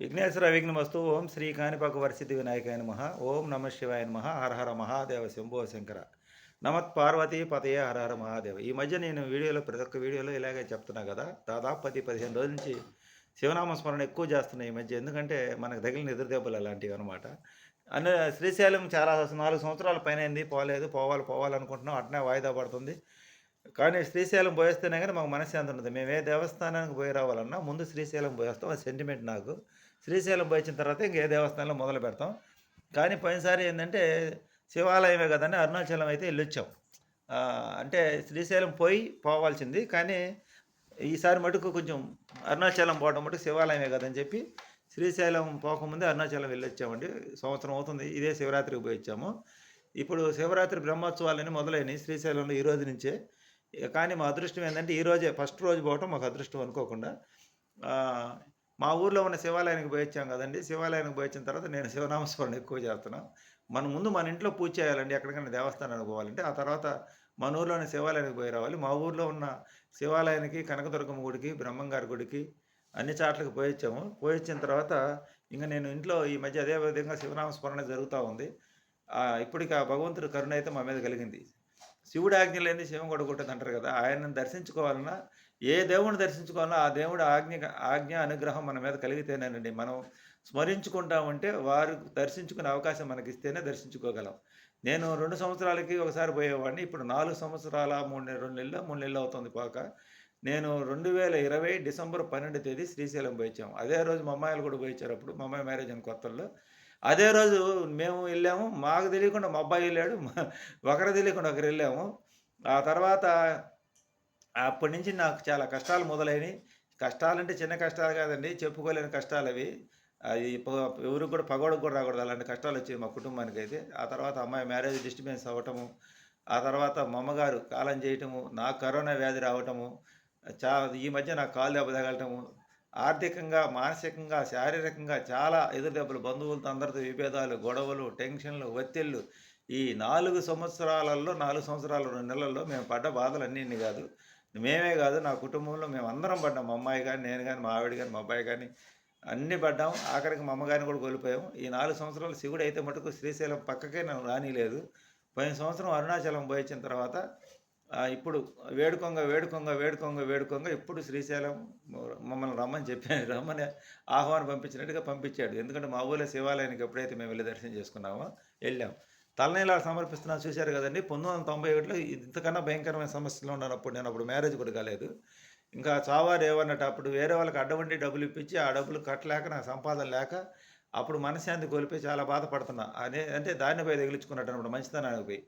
విఘ్నేశ్వర విఘ్నమస్తు ఓం శ్రీ కాణిపాక వరసిద్ధి వినాయకాయ నమ ఓం నమ శివాయ నమ హర హర మహాదేవ శంభో శంకర. నమత్ పార్వతీ పతయ హర హర మహాదేవ. ఈ మధ్య నేను వీడియోలో ప్రతి ఒక్క వీడియోలో ఇలాగే చెప్తున్నా కదా దాదాపు పది పదిహేను రోజుల నుంచి శివనామ స్మరణ ఎక్కువ చేస్తున్నాయి ఈ మధ్య. ఎందుకంటే మనకు తగిలిన ఎదురుదెబ్బలు అలాంటివి అనమాట అన్న శ్రీశైలం చాలా నాలుగు సంవత్సరాల పైన అయింది పోలేదు పోవాలి పోవాలనుకుంటున్నాం అట్నే వాయిదా పడుతుంది. కానీ శ్రీశైలం పోయేస్తేనే కానీ మాకు మనశ్శాంతి ఉంటుంది మేము ఏ దేవస్థానానికి పోయి రావాలన్నా ముందు శ్రీశైలం పోయేస్తాం. అది సెంటిమెంట్ నాకు. శ్రీశైలం పోయించిన తర్వాత ఇంకే దేవస్థానంలో మొదలు పెడతాం. కానీ పోయినసారి ఏంటంటే శివాలయమే కదండి అరుణాచలం అయితే వెళ్ళొచ్చాం. అంటే శ్రీశైలం పోయి పోవాల్సింది. కానీ ఈసారి మటుకు కొంచెం అరుణాచలం పోవడం మటుకు శివాలయమే కదని చెప్పి శ్రీశైలం పోకముందే అరుణాచలం వెళ్ళొచ్చామండి. సంవత్సరం అవుతుంది. ఇదే శివరాత్రికి పోయి వచ్చాము. ఇప్పుడు శివరాత్రి బ్రహ్మోత్సవాలన్నీ మొదలైనవి శ్రీశైలంలో ఈ రోజు నుంచే. కానీ మా అదృష్టం ఏంటంటే ఈ రోజే ఫస్ట్ రోజు పోవటం మాకు అదృష్టం అనుకోకుండా మా ఊర్లో ఉన్న శివాలయానికి పోయి వచ్చాం కదండి. శివాలయానికి పోయి వచ్చిన తర్వాత నేను శివనామస్మరణ ఎక్కువ చేస్తున్నాను మన ముందు మన ఇంట్లో పూజ చేయాలండి ఎక్కడికైనా దేవస్థానానికి పోవాలంటే. ఆ తర్వాత మన ఊర్లోని శివాలయానికి పోయి రావాలి. మా ఊర్లో ఉన్న శివాలయానికి కనకదుర్గమ్మ గుడికి బ్రహ్మంగారి గుడికి అన్ని చాట్లకు పోయి వచ్చాము పోయి వచ్చిన తర్వాత ఇంకా నేను ఇంట్లో ఈ మధ్య అదే విధంగా శివనామస్మరణ జరుగుతూ ఉంది. ఇప్పటికి ఆ భగవంతుడి కరుణ అయితే మా మీద కలిగింది. శివుడు ఆజ్ఞ లేని శివం కూడా అంటారు కదా ఆయనను దర్శించుకోవాలన్నా ఏ దేవుడిని దర్శించుకోవాలన్నా ఆ దేవుడు ఆజ్ఞ ఆజ్ఞ అనుగ్రహం మన మీద కలిగితేనేనండి. మనం స్మరించుకుంటామంటే వారు దర్శించుకునే అవకాశం మనకి ఇస్తేనే దర్శించుకోగలం. నేను రెండు సంవత్సరాలకి ఒకసారి పోయేవాడిని ఇప్పుడు నాలుగు సంవత్సరాల మూడు రెండు నెలలు మూడు నెలలు అవుతుంది పోక. నేను రెండు వేల ఇరవై డిసెంబర్ పన్నెండు తేదీ శ్రీశైలం పోయించాము అదే రోజు మా అమ్మాయిలు కూడా పోయించారు అప్పుడు. మా అమ్మాయి మ్యారేజ్ అని కొత్తల్లో. అదే రోజు మేము వెళ్ళాము. మాకు తెలియకుండా మా అబ్బాయి వెళ్ళాడు. ఒకరు తెలియకుండా ఒకరు వెళ్ళాము. ఆ తర్వాత అప్పటి నుంచి నాకు చాలా కష్టాలు మొదలైనవి కష్టాలంటే చిన్న కష్టాలు కాదండి. చెప్పుకోలేని కష్టాలు అవి. అది ఎవరికి కూడా పగోడకు కూడా రాకూడదు. అలాంటి కష్టాలు వచ్చాయి మా కుటుంబానికి అయితే ఆ తర్వాత అమ్మాయి మ్యారేజ్ డిస్టర్బెన్స్ అవ్వటము. ఆ తర్వాత మా అమ్మగారు కాలం చేయటము. నాకు కరోనా వ్యాధి రావటము. చా ఈ మధ్య నాకు కాలు దెబ్బ తగలటము. ఆర్థికంగా మానసికంగా శారీరకంగా చాలా ఎదురుదెబ్బలు బంధువులతో అందరితో విభేదాలు గొడవలు టెన్షన్లు ఒత్తిళ్ళు ఈ నాలుగు సంవత్సరాలలో నాలుగు సంవత్సరాల రెండు నెలల్లో మేము పడ్డ బాధలు అన్నీ కాదు. మేమే కాదు నా కుటుంబంలో మేము అందరం పడ్డాం. మా అమ్మాయి కానీ నేను కానీ మా ఆవిడ కానీ మా అబ్బాయి కానీ అన్నీ పడ్డాం. ఆఖరికి మా అమ్మగారిని కూడా కోల్పోయాం. ఈ నాలుగు సంవత్సరాలు శివుడు అయితే మటుకు శ్రీశైలం పక్కకే నన్ను రానిలేదు. పోయిన సంవత్సరం అరుణాచలం పోయించిన తర్వాత ఇప్పుడు వేడుకొంగ వేడుకొంగ వేడుకొంగ వేడుకొంగ ఇప్పుడు శ్రీశైలం మమ్మల్ని రమ్మని చెప్పాను రమ్మని ఆహ్వానం పంపించినట్టుగా పంపించాడు. ఎందుకంటే మా ఊళ్ళో శివాలయానికి ఎప్పుడైతే మేము వెళ్ళి దర్శనం చేసుకున్నామో వెళ్ళాం. తలనీలా సమర్పిస్తున్నాను చూశారు కదండి. పంతొమ్మిది వందల తొంభై ఒకటిలో ఇంతకన్నా భయంకరమైన సమస్యలు ఉన్నాను అప్పుడు. నేను అప్పుడు మ్యారేజ్ కూడా కాలేదు. ఇంకా చావారు ఏమన్నట్టు అప్పుడు వేరే వాళ్ళకి అడ్డవండి డబ్బులు ఇప్పించి ఆ డబ్బులు కట్టలేక నాకు సంపాదన లేక అప్పుడు మనశ్శాంతి కోల్పోయి చాలా బాధపడుతున్నా. అనే అంటే దాన్ని పోయి తగిలించుకున్నట్టు అనమాట మంచితనానికి పోయి.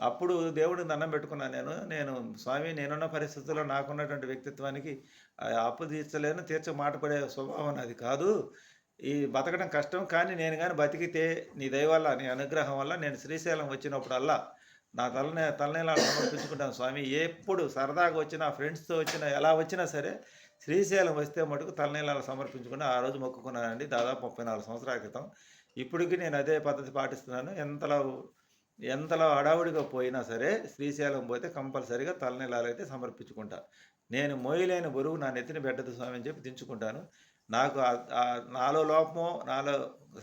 అప్పుడు దేవుడిని దండం పెట్టుకున్నాను నేను నేను స్వామి నేనున్న పరిస్థితుల్లో నాకున్నటువంటి వ్యక్తిత్వానికి ఆ అప్పు తీర్చలేను తీర్చ మాటపడే స్వభావం అది కాదు. ఈ బతకడం కష్టం కానీ నేను కానీ బతికితే నీ దయవల్ల నీ అనుగ్రహం వల్ల నేను శ్రీశైలం వచ్చినప్పుడల్లా నా తలనే తలనేలా సమర్పించుకుంటాను స్వామి. ఎప్పుడు సరదాగా వచ్చినా ఫ్రెండ్స్తో వచ్చినా ఎలా వచ్చినా సరే శ్రీశైలం వస్తే మటుకు తలనీలాలు సమర్పించుకుని ఆ రోజు మొక్కుకున్నానండి. దాదాపు ముప్పై నాలుగు సంవత్సరాల క్రితం. ఇప్పటికి నేను అదే పద్ధతి పాటిస్తున్నాను. ఎంతలా ఎంతలో హడావుడిగా పోయినా సరే శ్రీశైలం పోతే కంపల్సరీగా తలనీలాలైతే అయితే సమర్పించుకుంటా. నేను మోయలేని బరువు నా నెత్తిన పెట్టదు స్వామి అని చెప్పి దించుకుంటాను. నాకు నాలో లోపమో నాలో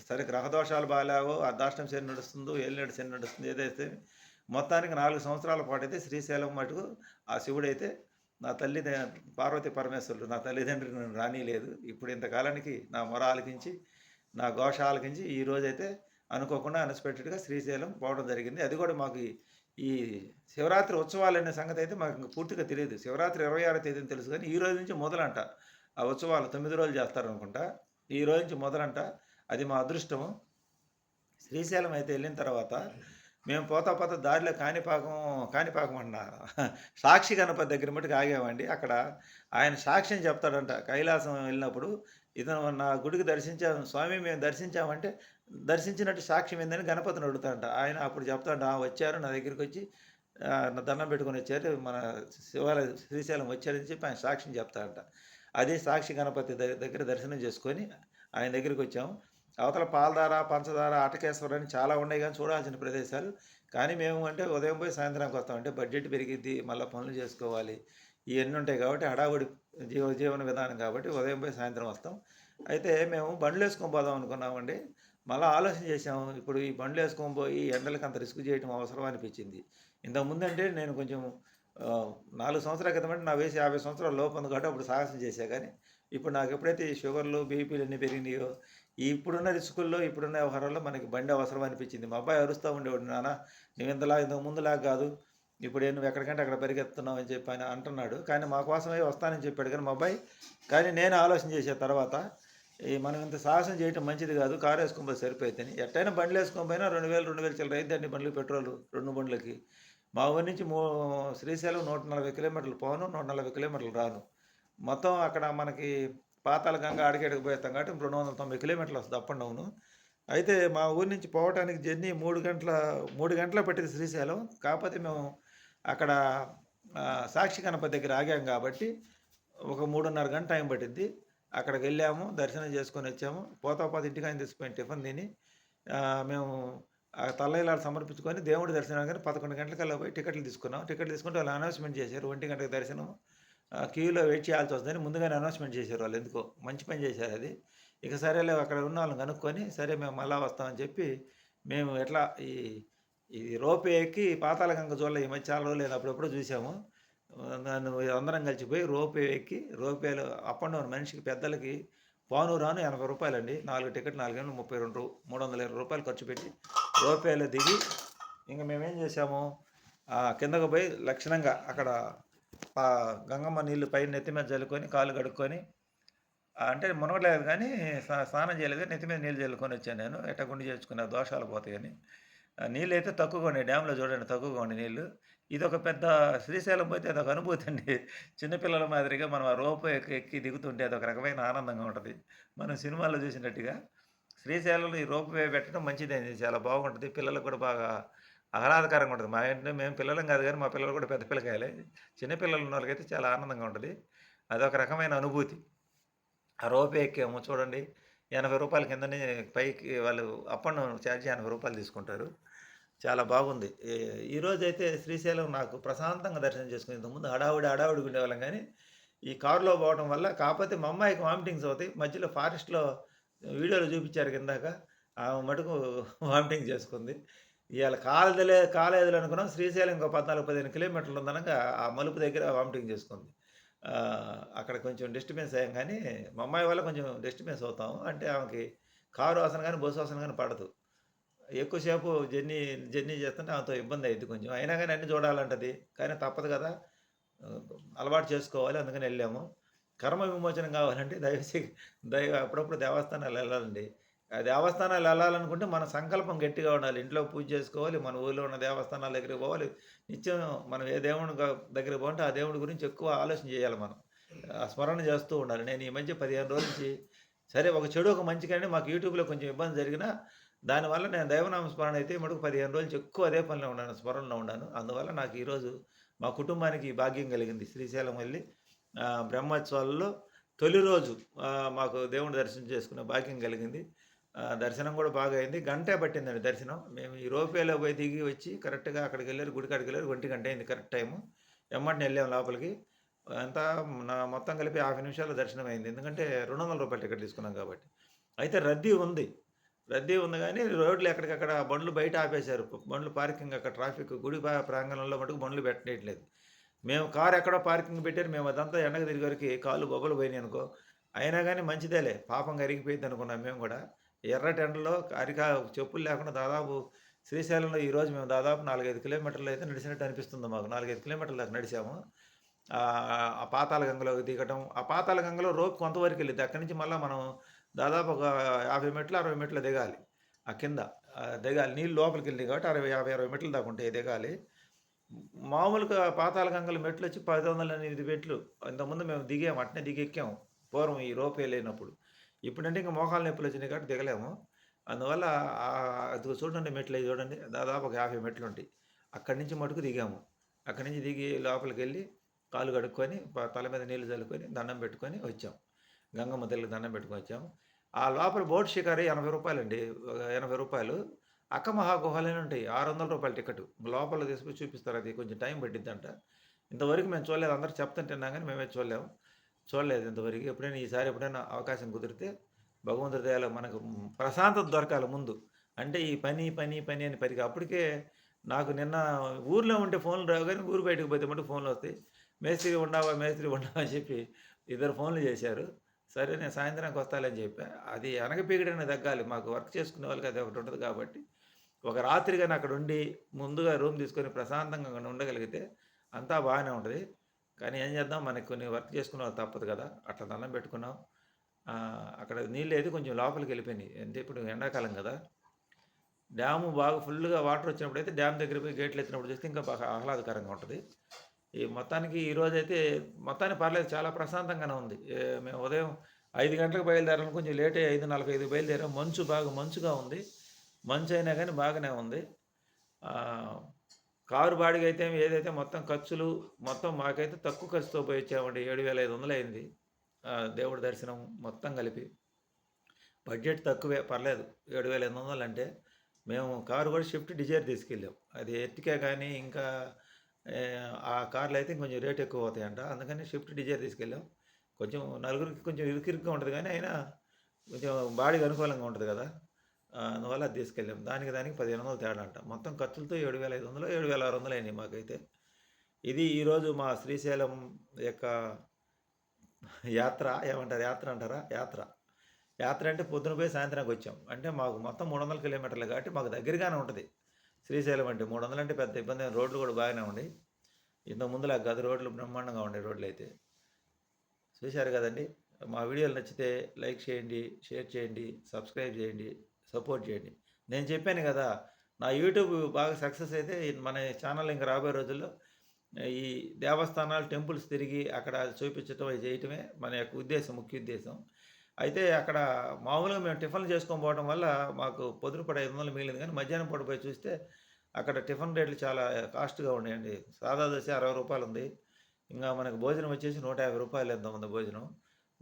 సరే గ్రహదోషాలు బాగాలేవో అర్ధాష్టం శని నడుస్తుందో ఏలినాడు శని నడుస్తుంది ఏదైతే మొత్తానికి నాలుగు సంవత్సరాల పాటు అయితే శ్రీశైలం మటుకు ఆ శివుడైతే నా తల్లి పార్వతి పరమేశ్వరుడు నా తల్లిదండ్రులు రానీ రానిలేదు ఇప్పుడు ఇంతకాలానికి నా మొర ఆలకించి నా ఘోష ఆలకించి ఈరోజైతే అనుకోకుండా అన్ఎక్స్పెక్టెడ్గా శ్రీశైలం పోవడం జరిగింది. అది కూడా మాకు ఈ- శివరాత్రి ఉత్సవాలు అనే సంగతి అయితే మాకు ఇంకా పూర్తిగా తెలియదు. శివరాత్రి ఇరవై ఆరో తేదీని తెలుసు కానీ ఈ రోజు నుంచి మొదలంట. ఆ ఉత్సవాలు తొమ్మిది రోజులు చేస్తారు అనుకుంటా. ఈ రోజు నుంచి మొదలంట. అది మా అదృష్టము శ్రీశైలం అయితే వెళ్ళిన తర్వాత మేము పోతా పోతా దారిలో కాణిపాకం కాణిపాకం అన్న సాక్షి గణపతి దగ్గర మటుకు ఆగామండి. అక్కడ ఆయన సాక్ష్యం చెప్తాడంట. కైలాసం వెళ్ళినప్పుడు ఇతను నా గుడికి దర్శించాము స్వామి మేము దర్శించామంటే దర్శించినట్టు సాక్ష్యం ఏందని గణపతిని అడుగుతాడంట. ఆయన అప్పుడు చెప్తాడు వచ్చారు నా దగ్గరికి వచ్చి నా దండం పెట్టుకొని వచ్చారు మన శివాలయ శ్రీశైలం వచ్చారని చెప్పి ఆయన సాక్ష్యం చెప్తాడంట. అదే సాక్షి గణపతి దగ్గర దర్శనం చేసుకొని ఆయన దగ్గరికి వచ్చాము. అవతల పాలధార పంచదార అటకేశ్వరం అని చాలా ఉన్నాయి కానీ చూడాల్సిన ప్రదేశాలు. కానీ మేము అంటే ఉదయం పోయి సాయంత్రానికి వస్తాం. అంటే బడ్జెట్ పెరిగిద్ది మళ్ళీ పనులు చేసుకోవాలి. ఇవన్నీ ఉంటాయి కాబట్టి హడావుడి జీవ జీవన విధానం కాబట్టి ఉదయం పోయి సాయంత్రం వస్తాం. అయితే మేము బండ్లు వేసుకొని పోదాం అనుకున్నామండి. మళ్ళీ ఆలోచన చేసాము ఇప్పుడు ఈ బండ్లు వేసుకొని పోయి ఎండలకు అంత రిస్క్ చేయడం అవసరం అనిపించింది. ఇంతకుముందంటే నేను కొంచెం నాలుగు సంవత్సరాల క్రితం అంటే నా వయసు యాభై సంవత్సరాల లోపు కాబట్టి అప్పుడు సాహసం చేశా కానీ ఇప్పుడు నాకు ఎప్పుడైతే ఈ షుగర్లు బీపీలు అన్నీ పెరిగినాయో ఇప్పుడున్న రిస్కుల్లో ఇప్పుడున్న వ్యవహారాల్లో మనకి బండి అవసరం అనిపించింది. మా అబ్బాయి అరుస్తూ ఉండేవాడు నాన్న నువ్వు ఇంతలా ఇంతకు ముందులాగా కాదు. ఇప్పుడు నువ్వు ఎక్కడికంటే అక్కడ పరిగెత్తున్నావు అని చెప్పి ఆయన అంటున్నాడు. కానీ మా కోసమే వస్తానని చెప్పాడు. కానీ మా అబ్బాయి కానీ నేను ఆలోచన చేసే తర్వాత ఈ మనం ఇంత సాహసం చేయటం మంచిది కాదు. కారు వేసుకొని పోతే సరిపోతుంది ఎట్టయినా బండ్లు వేసుకొని పోయినా రెండు వేలు రెండు వేలు చిల్లర అయిద్దండి బండ్లు పెట్రోల్ రెండు బండ్లకి. మా ఊరి నుంచి మూ శ్రీశైలం నూట నలభై కిలోమీటర్లు పోను నూట నలభై కిలోమీటర్లు రాను. మొత్తం అక్కడ మనకి పాతాల గంగ అడిగడికి పోయేస్తాం కాబట్టి రెండు వందల తొంభై కిలోమీటర్లు వస్తుంది అప్ అండ్ డౌను. అయితే మా ఊరి నుంచి పోవటానికి జర్నీ మూడు గంటల మూడు గంటల పట్టింది శ్రీశైలం. కాకపోతే మేము అక్కడ సాక్షి గణపతి దగ్గర ఆగాం కాబట్టి ఒక మూడున్నర గంట టైం పట్టింది అక్కడికి వెళ్ళాము దర్శనం చేసుకొని వచ్చాము. పోతా పోతా ఇంటికి టిఫిన్ తిని మేము ఆ తల్లైలాలు సమర్పించుకొని దేవుడి దర్శనం కానీ పదకొండు గంటలకల్లా పోయి టికెట్లు తీసుకున్నాం. టికెట్లు తీసుకుంటే వాళ్ళు అనౌన్స్మెంట్ చేశారు. ఒంటి గంటకి దర్శనం క్యూలో వెయిట్ చేయాల్సి వస్తుందని ముందుగానే అనౌన్స్మెంట్ చేశారు వాళ్ళు ఎందుకో. మంచి పని చేశారు అది. ఇక సరేలే అక్కడ ఉన్న వాళ్ళని కనుక్కొని సరే మేము మళ్ళా వస్తామని చెప్పి మేము ఎట్లా ఈ ఇది రోపే ఎక్కి పాతాళ గంగ చూడలే ఈ మధ్య చాలా రోజులు లేదు అప్పుడప్పుడు చూసాము. అందరం కలిసిపోయి రోపే ఎక్కి రోపేలో అప్ అండ్ డౌన్ మనిషికి పెద్దలకి పాను రాను ఎనభై రూపాయలండి. నాలుగు టికెట్ నాలుగు గంటలు ముప్పై రెండు మూడు వందల ఇరవై రూపాయలు ఖర్చు పెట్టి రోపేలో దిగి ఇంకా మేమేం చేసాము కిందకు పోయి లక్షణంగా అక్కడ గంగమ్మ నీళ్ళు పైన నెత్తి మీద చల్లుకొని కాళ్ళు కడుక్కొని అంటే మునగలేదు కానీ స్నా- స్నానం చేయలేదు నెత్తి మీద నీళ్ళు చల్లుకొని వచ్చాను నేను. ఎట్ట గుండి చేసుకున్నా దోషాలు పోతాయని. నీళ్ళు అయితే తక్కువగా ఉన్నాయి. డ్యాంలో చూడండి తక్కువగా ఉండే నీళ్ళు. ఇది ఒక పెద్ద శ్రీశైలం పోతే అదొక అనుభూతి అండి. చిన్నపిల్లల మాదిరిగా మనం ఆ రోపు ఎక్కి ఎక్కి దిగుతుంటే అదొక రకమైన ఆనందంగా ఉంటుంది. మనం సినిమాల్లో చూసినట్టుగా శ్రీశైలంలో ఈ రోపు వే పెట్టడం మంచిదండి చాలా బాగుంటుంది. పిల్లలకు కూడా బాగా ఆహ్లాదకరంగా ఉంటుంది. మా ఇంట్లో మేము పిల్లలం కాదు కానీ మా పిల్లలు కూడా పెద్ద పిల్లకాయలే. చిన్నపిల్లలు ఉన్న వాళ్ళకైతే చాలా ఆనందంగా ఉంటుంది. అదొక రకమైన అనుభూతి. ఆ రోపే ఎక్కాము చూడండి. ఎనభై రూపాయల కిందనే పైకి వాళ్ళు అప్ అండ్ డౌన్ ఛార్జ్ ఎనభై రూపాయలు తీసుకుంటారు. చాలా బాగుంది. ఈ- ఈరోజు అయితే శ్రీశైలం నాకు ప్రశాంతంగా దర్శనం చేసుకుని ఇంతకుముందు హడావుడి హడావుడికి ఉండేవాళ్ళం కానీ ఈ కారులో పోవడం వల్ల కాకపోతే మా అమ్మాయికి వామిటింగ్స్ అవుతాయి. మధ్యలో ఫారెస్ట్లో వీడియోలో చూపించారు కిందాక. ఆమె మటుకు వామిటింగ్ చేసుకుంది. ఇవాళ కాలేదులే కాలేదులు అనుకున్నాం. శ్రీశైలం ఇంకో పద్నాలుగు పదిహేను కిలోమీటర్లు ఉందనగా ఆ మలుపు దగ్గర వామిటింగ్ చేసుకుంది. అక్కడ కొంచెం డిస్టర్బెన్స్ అయ్యాం కానీ మా అమ్మాయి వల్ల కొంచెం డిస్టర్బెన్స్ అవుతాం. అంటే ఆమెకి కారు వాసన కానీ బస్సు వాసన కానీ పడదు. ఎక్కువసేపు జర్నీ జర్నీ చేస్తుంటే ఆమెతో ఇబ్బంది అయింది కొంచెం. అయినా కానీ అన్ని చూడాలంటది. కానీ తప్పదు కదా. అలవాటు చేసుకోవాలి అందుకని వెళ్ళాము. కర్మ విమోచనం కావాలంటే దయచేసి దయ అప్పుడప్పుడు దేవస్థానాలు వెళ్ళాలండి. దేవస్థానాలు వెళ్ళాలనుకుంటే మన సంకల్పం గట్టిగా ఉండాలి. ఇంట్లో పూజ చేసుకోవాలి మన ఊళ్ళో ఉన్న దేవస్థానాల దగ్గరికి పోవాలి. నిత్యం మనం ఏ దేవుని దగ్గర దగ్గరికి ఆ దేవుడి గురించి ఎక్కువ ఆలోచన చేయాలి మనం. ఆ స్మరణ చేస్తూ ఉండాలి. నేను ఈ మధ్య పదిహేను రోజుల నుంచి సరే ఒక చెడు ఒక మంచి కానీ మాకు యూట్యూబ్లో కొంచెం ఇబ్బంది జరిగినా దానివల్ల నేను దైవనామ స్మరణ అయితే మటుకు పదిహేను రోజులు ఎక్కువ అదే పనిలో ఉన్నాను స్మరణలో ఉన్నాను. అందువల్ల నాకు ఈరోజు మా కుటుంబానికి భాగ్యం కలిగింది. శ్రీశైలం వెళ్ళి ఆ, బ్రహ్మోత్సవాలలో తొలి రోజు మాకు దేవుని దర్శనం చేసుకునే భాగ్యం కలిగింది. దర్శనం కూడా బాగా అయింది. గంటే పట్టిందండి దర్శనం. మేము ఈ రోపేలో పోయి దిగి వచ్చి కరెక్ట్గా అక్కడికి వెళ్ళారు గుడి కాడికి వెళ్ళారు. ఒంటి గంట అయింది కరెక్ట్ టైము. ఎమ్మటిని వెళ్ళాము లోపలికి. అంతా నా మొత్తం కలిపి యాభై నిమిషాలు దర్శనం అయింది. ఎందుకంటే రెండు వందల రూపాయలు టికెట్ తీసుకున్నాం కాబట్టి. అయితే రద్దీ ఉంది. రద్దీ ఉంది కానీ రోడ్లు ఎక్కడికక్కడ బండ్లు బయట ఆపేశారు. బండ్లు పార్కింగ్ అక్కడ ట్రాఫిక్ గుడి ప్రాంగణంలో మటుకు బండ్లు పెట్టలేదు మేము కారు ఎక్కడో పార్కింగ్ పెట్టారు. మేము అదంతా ఎండకు తిరిగి వరకు కాళ్ళు బొబ్బలు పోయినాయి అనుకో. అయినా కానీ మంచిదేలే. పాపం కరిగిపోయింది అనుకున్నాం మేము కూడా. ఎర్రటెండలో అరికా చెప్పులు లేకుండా దాదాపు శ్రీశైలంలో ఈరోజు మేము దాదాపు నాలుగైదు కిలోమీటర్లు అయితే నడిచినట్టు అనిపిస్తుంది మాకు. నాలుగైదు కిలోమీటర్ల దాకా నడిచాము. ఆ పాతాల పాతాళ దిగటం ఆ పాతాళ గంగలో రోప్ కొంతవరకు వెళ్ళింది అక్కడి నుంచి మళ్ళీ మనం దాదాపు ఒక యాభై మెట్లు అరవై మెట్లు దిగాలి. ఆ కింద దిగాలి. నీళ్ళు లోపలికి వెళ్ళి కాబట్టి అరవై యాభై అరవై మెట్లు దాకా ఉంటాయి దిగాలి. మామూలుగా పాతాళ గంగల మెట్లు వచ్చి పది వందల ఎనిమిది మెట్లు. ఇంతకుముందు మేము దిగాము అట్నే దిగి ఎక్కాము పూర్వం ఈ రోపే లేనప్పుడు ఇప్పుడంటే ఇంకా మోకాలు నొప్పులు వచ్చినాయి కాబట్టి దిగలేము. అందువల్ల అది చూడండి మెట్లు అవి చూడండి. దాదాపు ఒక యాభై మెట్లు ఉంటాయి. అక్కడి నుంచి మటుకు దిగాము. అక్కడి నుంచి దిగి లోపలికి వెళ్ళి కాలు కడుక్కొని తల మీద నీళ్ళు చల్లుకొని దండం పెట్టుకొని వచ్చాం. గంగమ్మ తల్లికి దండం పెట్టుకొని వచ్చాము ఆ లోపల బోట్ షికారు ఎనభై రూపాయలు అండి ఎనభై రూపాయలు. అక్క మహాగుహాలని ఉంటాయి. ఆరు వందల రూపాయల టికెట్. లోపల తీసుకొని చూపిస్తారు. అది కొంచెం టైం పట్టిద్దంట. ఇంతవరకు మేము చూడలేదు. అందరూ చెప్తుంటున్నాం కానీ మేమే చూడలేము చూడలేదు ఇంతవరకు. ఎప్పుడైనా ఈసారి ఎప్పుడైనా అవకాశం కుదిరితే భగవంతుడి దయలో మనకు ప్రశాంతత దొరకాలి ముందు. అంటే ఈ పని పని పని అని పనికి అప్పటికే నాకు నిన్న ఊర్లో ఉంటే ఫోన్లు రావు కానీ ఊరు బయటకు పోతే మటు ఫోన్లు వస్తాయి. మేస్త్రి ఉండవా మేస్త్రి ఉండవా అని చెప్పి ఇద్దరు ఫోన్లు చేశారు. సరే నేను సాయంత్రానికి వస్తాలని చెప్పా. అది అనగపీగడని తగ్గాలి. మాకు వర్క్ చేసుకునే వాళ్ళకి అది ఒకటి ఉంటుంది కాబట్టి. ఒక రాత్రిగా అక్కడ ఉండి ముందుగా రూమ్ తీసుకొని ప్రశాంతంగా ఉండగలిగితే అంతా బాగానే ఉంటుంది. కానీ ఏం చేద్దాం? మనకి కొన్ని వర్క్ చేసుకున్న తప్పదు కదా. అట్లా దండం పెట్టుకున్నాం. అక్కడ నీళ్ళు అయితే కొంచెం లోపలికి వెళ్ళిపోయినాయి. అంటే ఇప్పుడు ఎండాకాలం కదా. డ్యాము బాగా ఫుల్గా వాటర్ వచ్చినప్పుడు అయితే డ్యామ్ దగ్గర పోయి గేట్లు ఎత్తినప్పుడు చూస్తే ఇంకా బాగా ఆహ్లాదకరంగా ఉంటుంది. ఈ మొత్తానికి ఈరోజైతే అయితే మొత్తానికి పర్లేదు చాలా ప్రశాంతంగానే ఉంది. మేము ఉదయం ఐదు గంటలకు బయలుదేరాలని కొంచెం లేట్ అయ్యి ఐదు నలభై ఐదు బయలుదేరాం. మంచు బాగా మంచుగా ఉంది. మంచు అయినా కానీ బాగానే ఉంది. కారు బాడిగ అయితే ఏదైతే మొత్తం ఖర్చులు మొత్తం మాకైతే తక్కువ ఖర్చుతో పోయి వచ్చామండి. ఏడు వేల ఐదు వందలు అయింది. దేవుడి దర్శనం మొత్తం కలిపి. బడ్జెట్ తక్కువే పర్లేదు. ఏడు వేల ఎనిమిది వందలు అంటే మేము కారు కూడా షిఫ్ట్ డిజైర్ తీసుకెళ్ళాం. అది ఎర్టికా కానీ ఇంకా ఆ కార్లు అయితే కొంచెం రేట్ ఎక్కువ అవుతాయంట అందుకని షిఫ్ట్ డిజైర్ తీసుకెళ్ళాం. కొంచెం నలుగురికి కొంచెం ఇరుకిరుగ్గా ఉంటుంది కానీ అయినా కొంచెం బాడీకి అనుకూలంగా ఉంటుంది కదా. అందువల్ల అది తీసుకెళ్ళాం. దానికి దానికి పదిహేను వందలు తేడా అంట మొత్తం ఖర్చులతో ఏడు వేల ఐదు వందలు ఏడు వేల ఆరు వందలు అయినాయి మాకైతే. ఇది ఈరోజు మా శ్రీశైలం యొక్క యాత్ర ఏమంటారు యాత్ర అంటారా? యాత్ర. యాత్ర అంటే పొద్దున పోయి సాయంత్రానికి వచ్చాం. అంటే మాకు మొత్తం మూడు వందల కిలోమీటర్లు కాబట్టి మాకు దగ్గరగానే ఉంటుంది. శ్రీశైలం అంటే మూడు వందలు అంటే పెద్ద ఇబ్బంది రోడ్లు కూడా బాగానే ఉన్నాయి. ఇంత ముందులా గది రోడ్లు బ్రహ్మాండంగా ఉండే రోడ్లు అయితే. చూశారు కదండి? మా వీడియోలు నచ్చితే లైక్ చేయండి షేర్ చేయండి సబ్స్క్రైబ్ చేయండి. సపోర్ట్ చేయండి. నేను చెప్పాను కదా నా యూట్యూబ్ బాగా సక్సెస్ అయితే మన ఛానల్ ఇంకా రాబోయే రోజుల్లో ఈ దేవస్థానాలు టెంపుల్స్ తిరిగి అక్కడ చూపించటం చేయటమే మన యొక్క ఉద్దేశం ముఖ్య ఉద్దేశం. అయితే అక్కడ మామూలుగా మేము టిఫిన్లు చేసుకొని పోవడం వల్ల మాకు పొదురు పూట ఐదు వందలు మిగిలింది. కానీ మధ్యాహ్నం పూట పోయి చూస్తే అక్కడ టిఫిన్ రేట్లు చాలా కాస్ట్గా ఉన్నాయండి. సాదా దోశ అరవై రూపాయలు ఉంది. ఇంకా మనకు భోజనం వచ్చేసి నూట యాభై రూపాయలు ఎంత ఉంది భోజనం.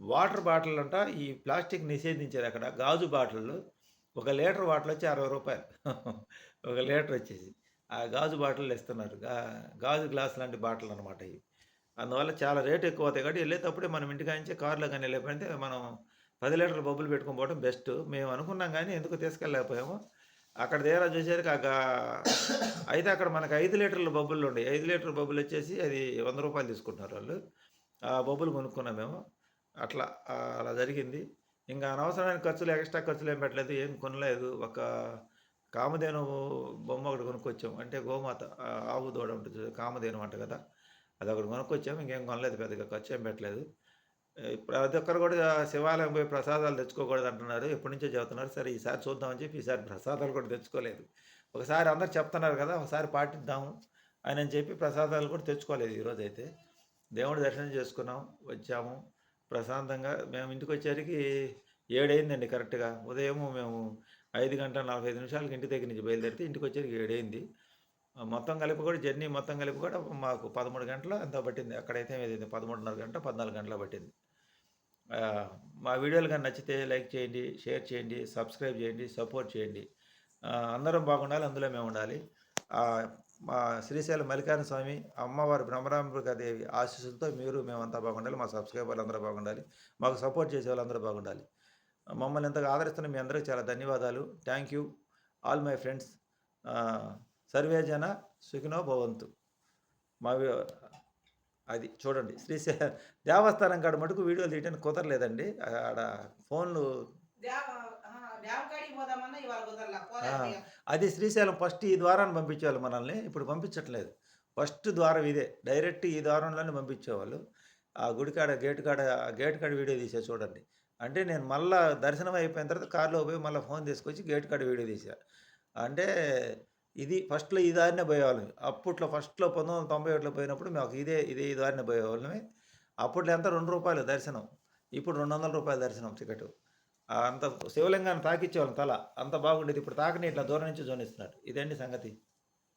వాటర్ బాటిల్ అంట ఈ ప్లాస్టిక్ నిషేధించారు అక్కడ. గాజు బాటిళ్ళు. ఒక లీటర్ బాటిల్ వచ్చి అరవై రూపాయలు. ఒక లీటర్ వచ్చేసి. ఆ గాజు బాటిల్ ఇస్తున్నారు గాజు గ్లాస్ లాంటి బాటిల్ అనమాట ఇవి. అందువల్ల చాలా రేట్ ఎక్కువ అవుతాయి కాబట్టి వెళ్ళేటప్పుడే మనం ఇంటికాంచే కార్లో కానీ వెళ్ళిపోయితే మనం పది లీటర్ల బొబ్బులు పెట్టుకొని పోవడం బెస్ట్. మేము అనుకున్నాం కానీ ఎందుకు తీసుకెళ్ళలేకపోయాము. అక్కడ దేరా చూసేసరికి ఆ అయితే అక్కడ మనకు ఐదు లీటర్ల బొబ్బులు ఉన్నాయి ఐదు లీటర్ల బొబ్బులు వచ్చేసి అది వంద రూపాయలు తీసుకుంటున్నారు వాళ్ళు. ఆ బొబ్బులు కొనుక్కున్నాం మేము. అట్లా అలా జరిగింది. ఇంకా అనవసరమైన ఖర్చులు ఎక్స్ట్రా ఖర్చులు ఏం పెట్టలేదు ఏం కొనలేదు. ఒక కామధేను బొమ్మ ఒకటి కొనుక్కొచ్చాం. అంటే గోమాత ఆవు దూడ ఉంటుంది కామధేను అంట కదా. అది ఒకటి కొనుక్కొచ్చాం. ఇంకేం కొనలేదు పెద్దగా ఖర్చు ఏం పెట్టలేదు. ప్రతి ఒక్కరు కూడా శివాలయం పోయి ప్రసాదాలు తెచ్చుకోకూడదు అంటున్నారు. ఎప్పటి నుంచో చెబుతున్నారు సరే ఈసారి చూద్దామని చెప్పి ఈసారి ప్రసాదాలు కూడా తెచ్చుకోలేదు. ఒకసారి అందరు చెప్తున్నారు కదా ఒకసారి పాటిద్దాము అని అని చెప్పి ప్రసాదాలు కూడా తెచ్చుకోలేదు ఈరోజు అయితే దేవుడి దర్శనం చేసుకున్నాం వచ్చాము. ప్రశాంతంగా మేము ఇంటికి వచ్చేసరికి ఏడైందండి కరెక్ట్గా. ఉదయం మేము ఐదు గంటల నలభై ఐదు నిమిషాలకి ఇంటి దగ్గర నుంచి బయలుదేరితే ఇంటికి వచ్చేసరికి ఏడైంది మొత్తం కలిపి కూడా జర్నీ మొత్తం కలిపి కూడా మాకు పదమూడు గంటలు ఎంత పట్టింది. అక్కడైతే ఏదైంది పదమూడున్నర గంట పద్నాలుగు గంటల పట్టింది. మా వీడియోలు కానీ నచ్చితే లైక్ చేయండి షేర్ చేయండి సబ్స్క్రైబ్ చేయండి సపోర్ట్ చేయండి. అందరం బాగుండాలి అందులో మేము ఉండాలి మా శ్రీశైలం మల్లికార్జున స్వామి అమ్మవారి బ్రహ్మరాంబిక దేవి ఆశీస్సులతో మీరు మేమంతా బాగుండాలి మా సబ్స్క్రైబర్లు అందరూ బాగుండాలి మాకు సపోర్ట్ చేసే వాళ్ళందరూ బాగుండాలి. మమ్మల్ని ఎంతగా ఆదరిస్తున్న మీ అందరికీ చాలా ధన్యవాదాలు. Thank you all my friends survey జన సుఖినో భవంతు. మా అది చూడండి శ్రీశైలం దేవస్థానం కాడ మటుకు వీడియోలు తీయడానికి కుదరలేదండి. ఆడ ఫోన్లు అది శ్రీశైలం ఫస్ట్ ఈ ద్వారాన్ని పంపించేవాళ్ళు మనల్ని. ఇప్పుడు పంపించట్లేదు. ఫస్ట్ ద్వారం ఇదే. డైరెక్ట్ ఈ ద్వారంలోనే పంపించేవాళ్ళు. ఆ గుడికాడ గేటు గేట్ కాడ ఆ గేట్ కాడ వీడియో తీసా చూడండి. అంటే నేను మళ్ళా దర్శనం అయిపోయిన తర్వాత కార్లో పోయి మళ్ళీ ఫోన్ తీసుకొచ్చి గేట్ కాడ వీడియో తీసా. అంటే ఇది ఫస్ట్లో ఈ దారినే పోయేవాళ్ళం. అప్పట్లో ఫస్ట్లో పంతొమ్మిది వందల తొంభై ఒకటిలో పోయినప్పుడు మాకు ఇదే ఇదే ఈ దారినే పోయేవాళ్ళమే. అప్పట్లో ఎంత? రెండు రూపాయలు దర్శనం. ఇప్పుడు రెండు వందల రూపాయల దర్శనం టికెట్. అంత శివలింగాన్ని తాకిచ్చేవాళ్ళం తల. అంత బాగుండేది. ఇప్పుడు తాకని ఇట్లా దూరం నుంచి జోనిస్తున్నాడు ఇదండి సంగతి?